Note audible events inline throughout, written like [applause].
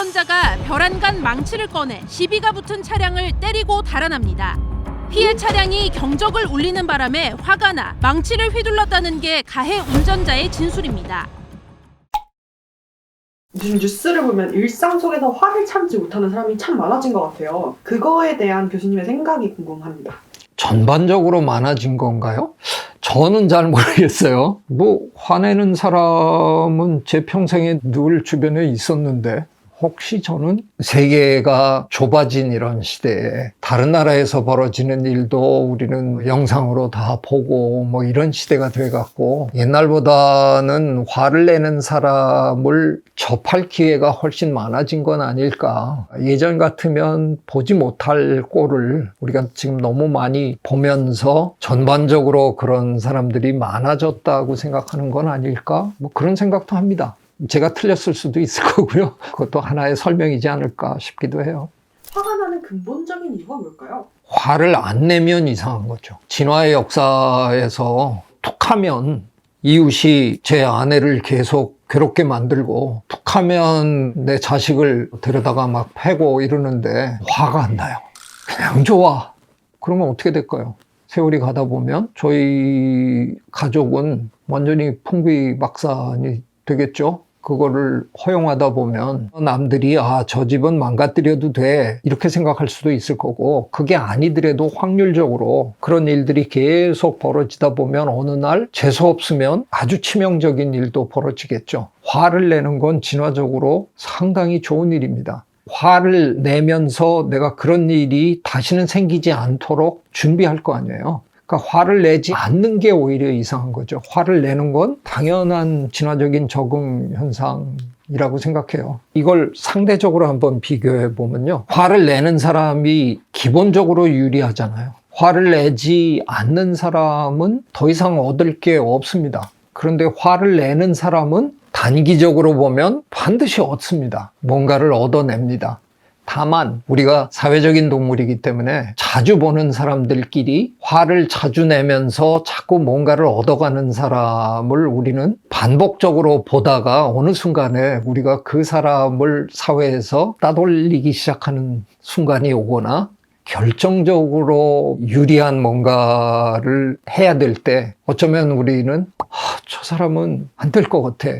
운전자가 벼란간 망치를 꺼내 시비가 붙은 차량을 때리고 달아납니다. 피해 차량이 경적을 울리는 바람에 화가 나 망치를 휘둘렀다는 게 가해 운전자의 진술입니다. 요즘 뉴스를 보면 일상 속에서 화를 참지 못하는 사람이 참 많아진 것 같아요. 그거에 대한 교수님의 생각이 궁금합니다. 전반적으로 많아진 건가요? 저는 잘 모르겠어요. 뭐, 화내는 사람은 제 평생에 늘 주변에 있었는데, 혹시 저는 세계가 좁아진 이런 시대에 다른 나라에서 벌어지는 일도 우리는 영상으로 다 보고 뭐 이런 시대가 돼갖고 옛날보다는 화를 내는 사람을 접할 기회가 훨씬 많아진 건 아닐까. 예전 같으면 보지 못할 꼴을 우리가 지금 너무 많이 보면서 전반적으로 그런 사람들이 많아졌다고 생각하는 건 아닐까? 뭐 그런 생각도 합니다. 제가 틀렸을 수도 있을 [laughs] 거고요. 그것도 하나의 설명이지 않을까 싶기도 해요. 화가 나는 근본적인 이유가 뭘까요? 화를 안 내면 이상한 거죠. 진화의 역사에서 툭하면 이웃이 제 아내를 계속 괴롭게 만들고 툭하면 내 자식을 데려다가 막 패고 이러는데 화가 안 나요. 그냥 좋아. 그러면 어떻게 될까요? 세월이 가다 보면 저희 가족은 완전히 풍비 박산이 되겠죠. 그거를 허용하다 보면 남들이 아, 저 집은 망가뜨려도 돼. 이렇게 생각할 수도 있을 거고 그게 아니더라도 확률적으로 그런 일들이 계속 벌어지다 보면 어느 날 재수 없으면 아주 치명적인 일도 벌어지겠죠. 화를 내는 건 진화적으로 상당히 좋은 일입니다. 화를 내면서 내가 그런 일이 다시는 생기지 않도록 준비할 거 아니에요. 그러니까 화를 내지 않는 게 오히려 이상한 거죠. 화를 내는 건 당연한 진화적인 적응 현상 이라고 생각해요. 이걸 상대적으로 한번 비교해 보면요. 화를 내는 사람이 기본적으로 유리하잖아요. 화를 내지 않는 사람은 더 이상 얻을 게 없습니다. 그런데 화를 내는 사람은 단기적으로 보면 반드시 얻습니다. 뭔가를 얻어냅니다. 다만 우리가 사회적인 동물이기 때문에 자주 보는 사람들끼리 화를 자주 내면서 자꾸 뭔가를 얻어가는 사람을 우리는 반복적으로 보다가 어느 순간에 우리가 그 사람을 사회에서 따돌리기 시작하는 순간이 오거나 결정적으로 유리한 뭔가를 해야 될 때 어쩌면 우리는 아, 저 사람은 안 될 것 같아.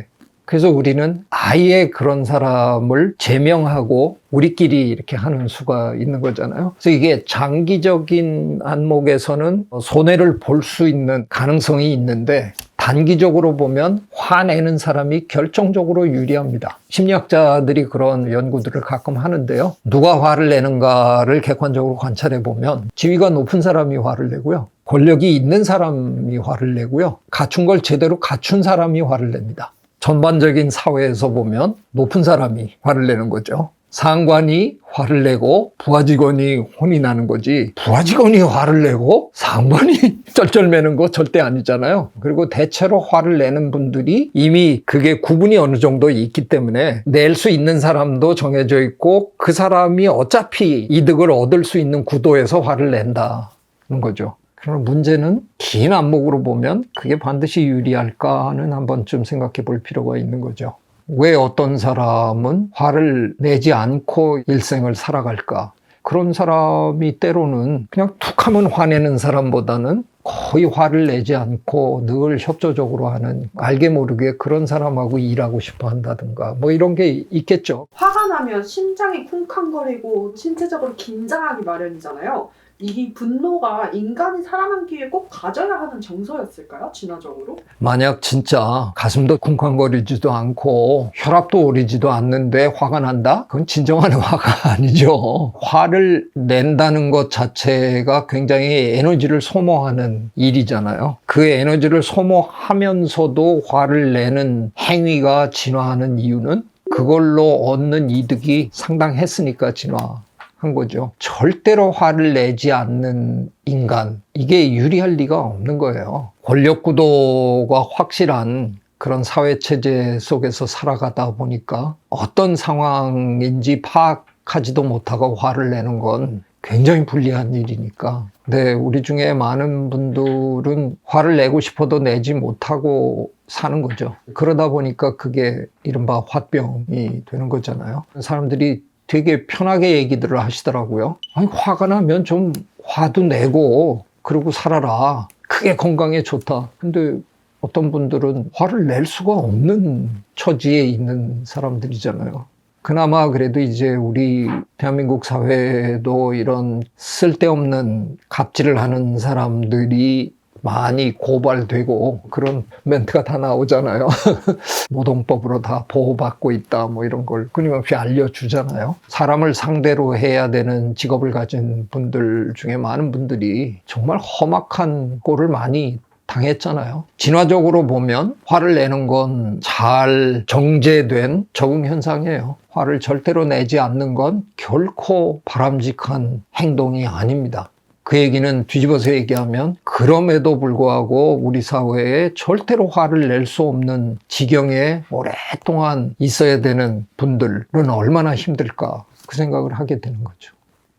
그래서 우리는 아예 그런 사람을 제명하고 우리끼리 이렇게 하는 수가 있는 거잖아요. 그래서 이게 장기적인 안목에서는 손해를 볼 수 있는 가능성이 있는데 단기적으로 보면 화내는 사람이 결정적으로 유리합니다. 심리학자들이 그런 연구들을 가끔 하는데요. 누가 화를 내는가를 객관적으로 관찰해 보면 지위가 높은 사람이 화를 내고요. 권력이 있는 사람이 화를 내고요. 갖춘 걸 제대로 갖춘 사람이 화를 냅니다. 전반적인 사회에서 보면 높은 사람이 화를 내는 거죠. 상관이 화를 내고 부하 직원이 혼이 나는 거지 부하 직원이 화를 내고 상관이 [laughs] 쩔쩔매는 거 절대 아니잖아요. 그리고 대체로 화를 내는 분들이 이미 그게 구분이 어느 정도 있기 때문에 낼 수 있는 사람도 정해져 있고 그 사람이 어차피 이득을 얻을 수 있는 구도에서 화를 낸다는 거죠. 그러나 문제는 긴 안목으로 보면 그게 반드시 유리할까는 한 번쯤 생각해 볼 필요가 있는 거죠. 왜 어떤 사람은 화를 내지 않고 일생을 살아갈까? 그런 사람이 때로는 그냥 툭 하면 화내는 사람보다는 거의 화를 내지 않고 늘 협조적으로 하는 알게 모르게 그런 사람하고 일하고 싶어 한다든가 뭐 이런 게 있겠죠. 화가 나면 심장이 쿵쾅거리고 신체적으로 긴장하기 마련이잖아요. 이 분노가 인간이 살아남기에 꼭 가져야 하는 정서였을까요? 진화적으로? 만약 진짜 가슴도 쿵쾅거리지도 않고 혈압도 오르지도 않는데 화가 난다? 그건 진정한 [laughs] 화가 아니죠. 화를 낸다는 것 자체가 굉장히 에너지를 소모하는 일이잖아요. 그 에너지를 소모하면서도 화를 내는 행위가 진화하는 이유는 그걸로 얻는 이득이 상당했으니까 진화. 한 거죠. 절대로 화를 내지 않는 인간. 이게 유리할 리가 없는 거예요. 권력 구도가 확실한 그런 사회 체제 속에서 살아가다 보니까 어떤 상황인지 파악하지도 못하고 화를 내는 건 굉장히 불리한 일이니까. 근데 우리 중에 많은 분들은 화를 내고 싶어도 내지 못하고 사는 거죠. 그러다 보니까 그게 이른바 화병이 되는 거잖아요. 사람들이 되게 편하게 얘기들을 하시더라고요. 아니, 화가 나면 좀 화도 내고 그러고 살아라. 그게 건강에 좋다. 근데 어떤 분들은 화를 낼 수가 없는 처지에 있는 사람들이잖아요. 그나마 그래도 이제 우리 대한민국 사회에도 이런 쓸데없는 갑질을 하는 사람들이 많이 고발되고 그런 멘트가 다 나오잖아요. [laughs] 노동법으로 다 보호받고 있다 뭐 이런 걸 끊임없이 알려주잖아요. 사람을 상대로 해야 되는 직업을 가진 분들 중에 많은 분들이 정말 험악한 꼴을 많이 당했잖아요. 진화적으로 보면 화를 내는 건 잘 정제된 적응 현상이에요. 화를 절대로 내지 않는 건 결코 바람직한 행동이 아닙니다. 그 얘기는 뒤집어서 얘기하면 그럼에도 불구하고 우리 사회에 절대로 화를 낼 수 없는 지경에 오랫동안 있어야 되는 분들은 얼마나 힘들까 그 생각을 하게 되는 거죠.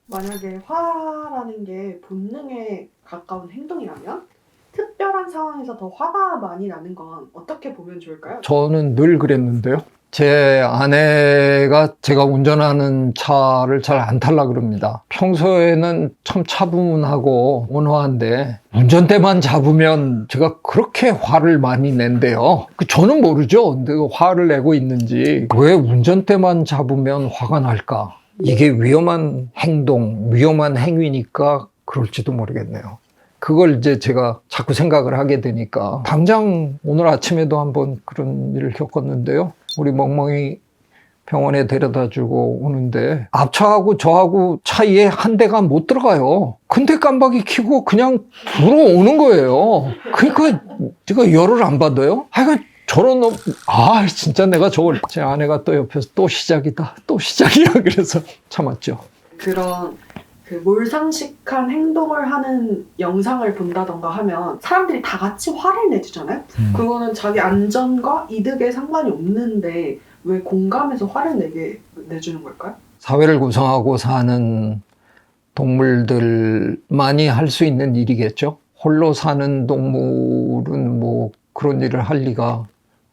만약에 화라는 게 본능에 가까운 행동이라면 특별한 상황에서 더 화가 많이 나는 건 어떻게 보면 좋을까요? 저는 늘 그랬는데요. 제 아내가 제가 운전하는 차를 잘 안 탈라 그럽니다. 평소에는 참 차분하고 온화한데 운전대만 잡으면 제가 그렇게 화를 많이 낸대요. 그 저는 모르죠. 근데 그 화를 내고 있는지 왜 운전대만 잡으면 화가 날까? 이게 위험한 행동, 위험한 행위니까 그럴지도 모르겠네요. 그걸 이제 제가 자꾸 생각을 하게 되니까 당장 오늘 아침에도 한번 그런 일을 겪었는데요. 우리 멍멍이 병원에 데려다 주고 오는데 앞차하고 저하고 차이에 한 대가 못 들어가요. 근데 깜빡이 켜고 그냥 들어오는 거예요. 그러니까 제가 열을 안 받아요. 하여간 저런 놈, 아, 진짜 내가 저걸, 제 아내가 또 옆에서 또 시작이다. 또 시작이야. [laughs] 그래서 참았죠. 그런 그 몰상식한 행동을 하는 영상을 본다던가 하면 사람들이 다 같이 화를 내주잖아요. 그거는 자기 안전과 이득에 상관이 없는데 왜 공감해서 화를 내게 내주는 걸까요? 사회를 구성하고 사는 동물들만이 할 수 있는 일이겠죠. 홀로 사는 동물은 뭐 그런 일을 할 리가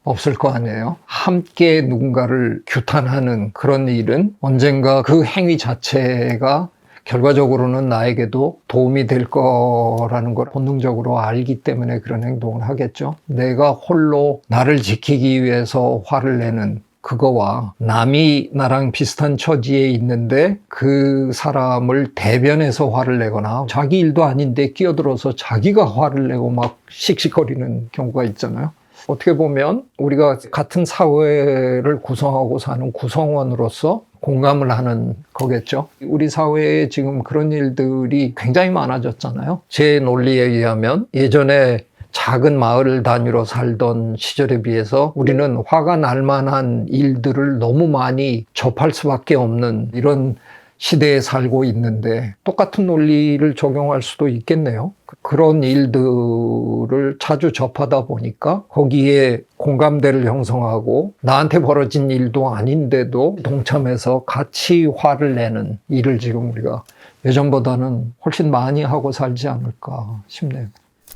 없을 거 아니에요. 함께 누군가를 규탄하는 그런 일은 언젠가 그 행위 자체가 결과적으로는 나에게도 도움이 될 거라는 걸 본능적으로 알기 때문에 그런 행동을 하겠죠. 내가 홀로 나를 지키기 위해서 화를 내는 그거와 남이 나랑 비슷한 처지에 있는데 그 사람을 대변해서 화를 내거나 자기 일도 아닌데 끼어들어서 자기가 화를 내고 막 씩씩거리는 경우가 있잖아요. 어떻게 보면 우리가 같은 사회를 구성하고 사는 구성원으로서 공감을 하는 거겠죠. 우리 사회에 지금 그런 일들이 굉장히 많아졌잖아요. 제 논리에 의하면 예전에 작은 마을 단위로 살던 시절에 비해서 우리는 화가 날 만한 일들을 너무 많이 접할 수밖에 없는 이런 시대에 살고 있는데 똑같은 논리를 적용할 수도 있겠네요. 그런 일들을 자주 접하다 보니까 거기에 공감대를 형성하고 나한테 벌어진 일도 아닌데도 동참해서 같이 화를 내는 일을 지금 우리가 예전보다는 훨씬 많이 하고 살지 않을까 싶네요.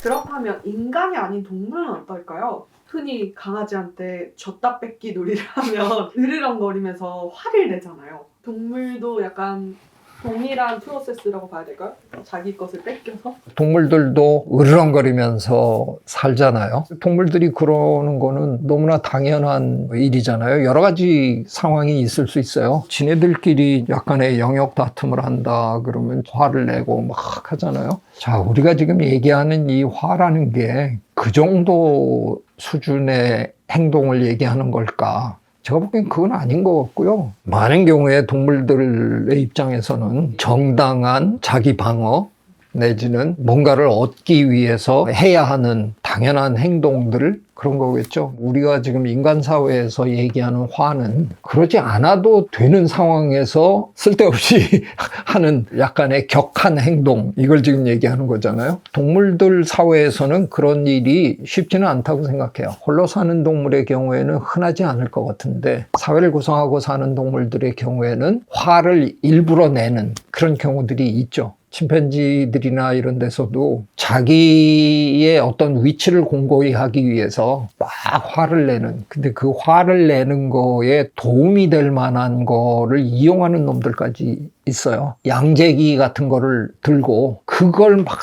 그렇다면 인간이 아닌 동물은 어떨까요? 흔히 강아지한테 줬다 뺏기 놀이를 하면 [laughs] 으르렁거리면서 화를 내잖아요. 동물도 약간 동일한 프로세스라고 봐야 될까요? 자기 것을 뺏겨서? 동물들도 으르렁거리면서 살잖아요. 동물들이 그러는 거는 너무나 당연한 일이잖아요. 여러 가지 상황이 있을 수 있어요. 지네들끼리 약간의 영역 다툼을 한다 그러면 화를 내고 막 하잖아요. 자, 우리가 지금 얘기하는 이 화라는 게 그 정도 수준의 행동을 얘기하는 걸까? 제가 보기엔 그건 아닌 것 같고요. 많은 경우에 동물들의 입장에서는 정당한 자기 방어 내지는 뭔가를 얻기 위해서 해야 하는 당연한 행동들 그런 거겠죠. 우리가 지금 인간 사회에서 얘기하는 화는 그러지 않아도 되는 상황에서 쓸데없이 [laughs] 하는 약간의 격한 행동 이걸 지금 얘기하는 거잖아요. 동물들 사회에서는 그런 일이 쉽지는 않다고 생각해요. 홀로 사는 동물의 경우에는 흔하지 않을 것 같은데 사회를 구성하고 사는 동물들의 경우에는 화를 일부러 내는 그런 경우들이 있죠. 침팬지들이나 이런 데서도 자기의 어떤 위치를 공고히 하기 위해서 막 화를 내는 근데 그 화를 내는 거에 도움이 될 만한 거를 이용하는 놈들까지 있어요. 양재기 같은 거를 들고 그걸 막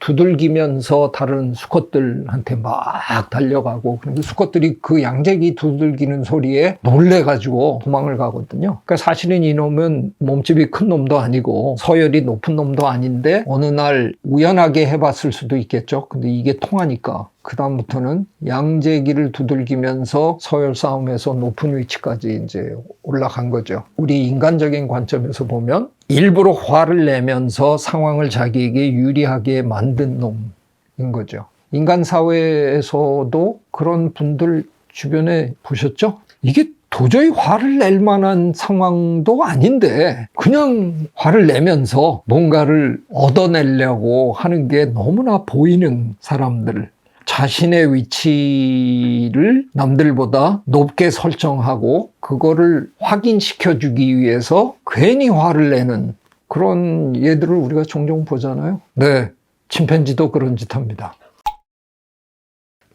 두들기면서 다른 수컷들한테 막 달려가고 그런데 수컷들이 그 양재기 두들기는 소리에 놀래가지고 도망을 가거든요. 그러니까 사실은 이놈은 몸집이 큰 놈도 아니고 서열이 높은 놈도 아닌데 어느 날 우연하게 해봤을 수도 있겠죠. 근데 이게 통하니까 그다음부터는 양재기를 두들기면서 서열 싸움에서 높은 위치까지 이제 올라간 거죠. 우리 인간적인 관점에서 보면 일부러 화를 내면서 상황을 자기에게 유리하게 만든 놈인 거죠. 인간 사회에서도 그런 분들 주변에 보셨죠? 이게 도저히 화를 낼 만한 상황도 아닌데 그냥 화를 내면서 뭔가를 얻어내려고 하는 게 너무나 보이는 사람들. 자신의 위치를 남들보다 높게 설정하고 그거를 확인시켜 주기 위해서 괜히 화를 내는 그런 예들을 우리가 종종 보잖아요. 네. 침팬지도 그런 짓 합니다.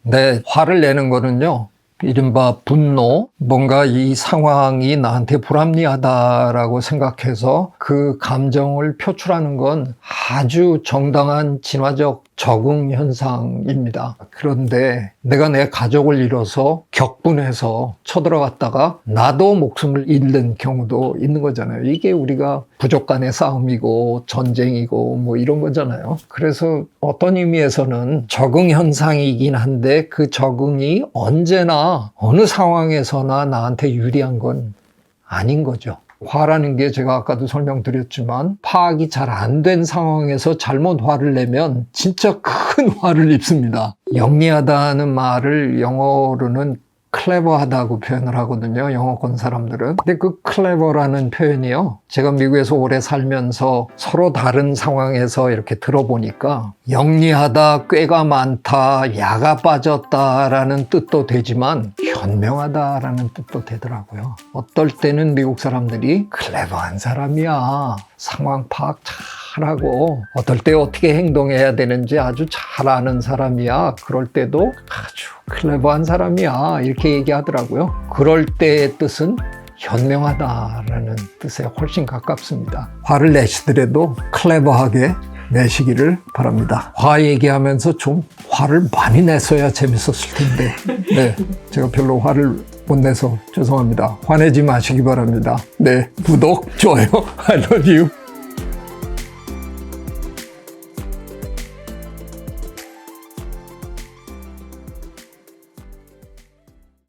네. 화를 내는 거는요. 이른바 분노, 뭔가 이 상황이 나한테 불합리하다라고 생각해서 그 감정을 표출하는 건 아주 정당한 진화적 적응 현상입니다. 그런데 내가 내 가족을 잃어서 격분해서 쳐들어갔다가 나도 목숨을 잃는 경우도 있는 거잖아요. 이게 우리가 부족 간의 싸움이고 전쟁이고 뭐 이런 거잖아요. 그래서 어떤 의미에서는 적응 현상이긴 한데 그 적응이 언제나 어느 상황에서나 나한테 유리한 건 아닌 거죠. 화라는 게 제가 아까도 설명드렸지만 파악이 잘 안 된 상황에서 잘못 화를 내면 진짜 큰 [laughs] 화를 입습니다. 영리하다는 말을 영어로는 클레버하다고 표현을 하거든요. 영어권 사람들은. 근데 그 클레버라는 표현이요. 제가 미국에서 오래 살면서 서로 다른 상황에서 이렇게 들어보니까 영리하다, 꾀가 많다, 야가 빠졌다라는 뜻도 되지만 현명하다라는 뜻도 되더라고요. 어떨 때는 미국 사람들이 클레버한 사람이야. 상황 파악 잘하고 어떨 때 어떻게 행동해야 되는지 아주 잘 아는 사람이야. 그럴 때도 아주 클레버한 사람이야. 이렇게 얘기하더라고요. 그럴 때의 뜻은 현명하다라는 뜻에 훨씬 가깝습니다. 화를 내시더라도 클레버하게 내시기를 바랍니다. 화 얘기하면서 좀 화를 많이 내서야 재밌었을 텐데, 네, 제가 별로 화를 못 내서 죄송합니다. 화내지 마시기 바랍니다. 네, 구독, 좋아요, [laughs] you.